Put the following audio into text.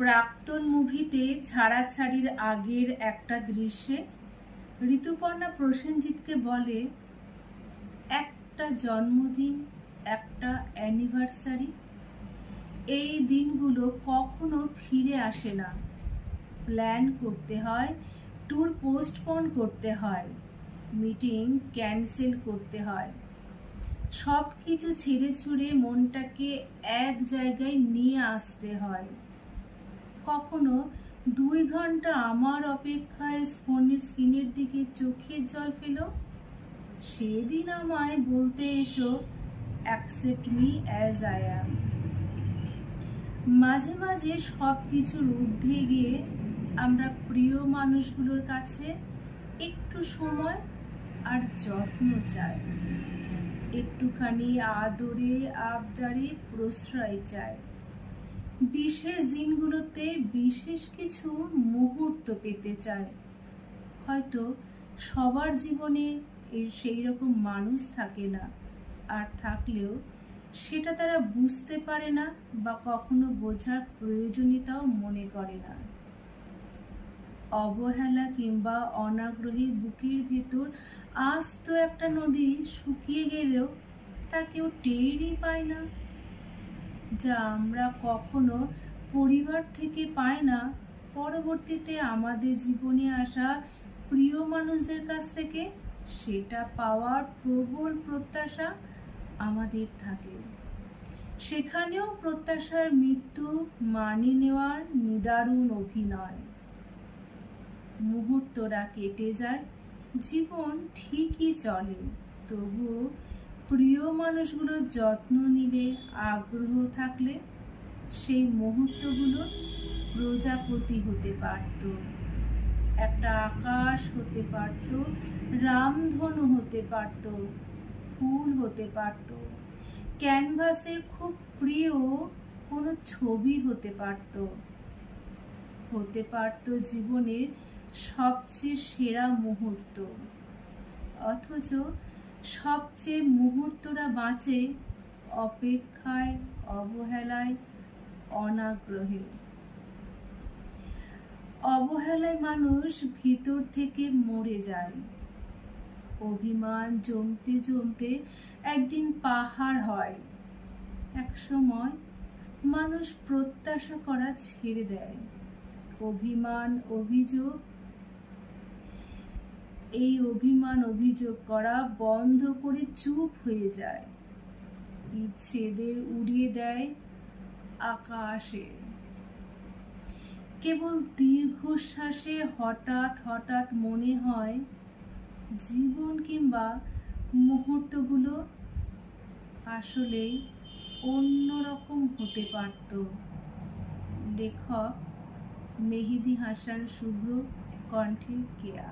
প্রাক্তন মুভিতে ছাড়াছাড়ির আগের একটা দৃশ্যে ঋতুপর্ণা প্রসেনজিৎকে বলে, একটা জন্মদিন, একটা অ্যানিভার্সারি। এই দিনগুলো কখনো ফিরে আসে না। প্ল্যান করতে হয়, ট্যুর পোস্টপোন করতে হয়, মিটিং ক্যান্সেল করতে হয়। সব কিছু ছেড়ে ছুড়ে মনটাকে এক জায়গায় নিয়ে আসতে হয়। কখনো দুই ঘণ্টা আমার অপেক্ষায় ফোনের স্ক্রিনের দিকে চোখের জল পেল? সেদিন আমায় বলতে এসো accept me as I am মাঝে মাঝে সব কিছুর ঊর্ধ্বে গিয়ে আমরা প্রিয় মানুষগুলোর কাছে একটু সময় আর যত্ন চাই। একটুখানি আদরে, আবদারে প্রশ্রয় চাই। বিশেষ দিনগুলোতে বিশেষ কিছু মুহূর্ত পেতে চায়। হয়তো সবার জীবনে এর সেই রকম মানুষ থাকে না। আর থাকলেও সেটা তারা বুঝতে পারে না বা কখনো বোঝার প্রয়োজনীয়তাও মনে করে না। অবহেলা কিংবা অনাগ্রহী বুকের ভেতর আস্ত একটা নদী শুকিয়ে গেলেও তা কেউ টেরই পায় না। যা আমরা কখনো পরিবার থেকে পাই না। পরবর্তীতে আমাদের জীবনে আসা প্রিয় মানুষদের কাছ থেকে সেটা পাওয়ার প্রবল প্রত্যাশা আমাদের থাকে। সেখানেও প্রত্যাশার মৃত্যু মানিয়ে নেওয়ার নিদারুণ অভিনয়। মুহূর্তরা কেটে যায়, জীবন ঠিকই চলে, তবুও প্রিয় মানুষগুলোর যত্ন নিলে, আগ্রহ থাকলে সেই মুহূর্তগুলো প্রজাপতি হতে পারত। একটা আকাশ হতে পারত, রামধনু হতে পারত, ফুল হতে পারত। ক্যানভাসের খুব প্রিয় কোনো ছবি হতে পারত। হতে পারত জীবনের সবচেয়ে সেরা মুহূর্ত। অথচ সবচেয়ে মুহূর্তটা বাঁচে অপেক্ষায়, অবহেলায়, অনাগ্রহে। অবহেলায় মানুষ ভিতর থেকে মরে যায়। অভিমান জমতে জমতে একদিন পাহাড় হয়। এক সময় মানুষ প্রত্যাশা করা ছেড়ে দেয়। অভিমান, অভিযোগ এই অভিমান অভিযোগ করা বন্ধ করে চুপ হয়ে যায়। ইচ্ছেদের উড়িয়ে দেয় আকাশে। কেবল দীর্ঘশ্বাসে হঠাৎ হঠাৎ মনে হয়, জীবন কিংবা মুহূর্তগুলো আসলে অন্যরকম হতে পারত। লেখক মেহেদি হাসান শুভ্র কণ্ঠে কেয়া।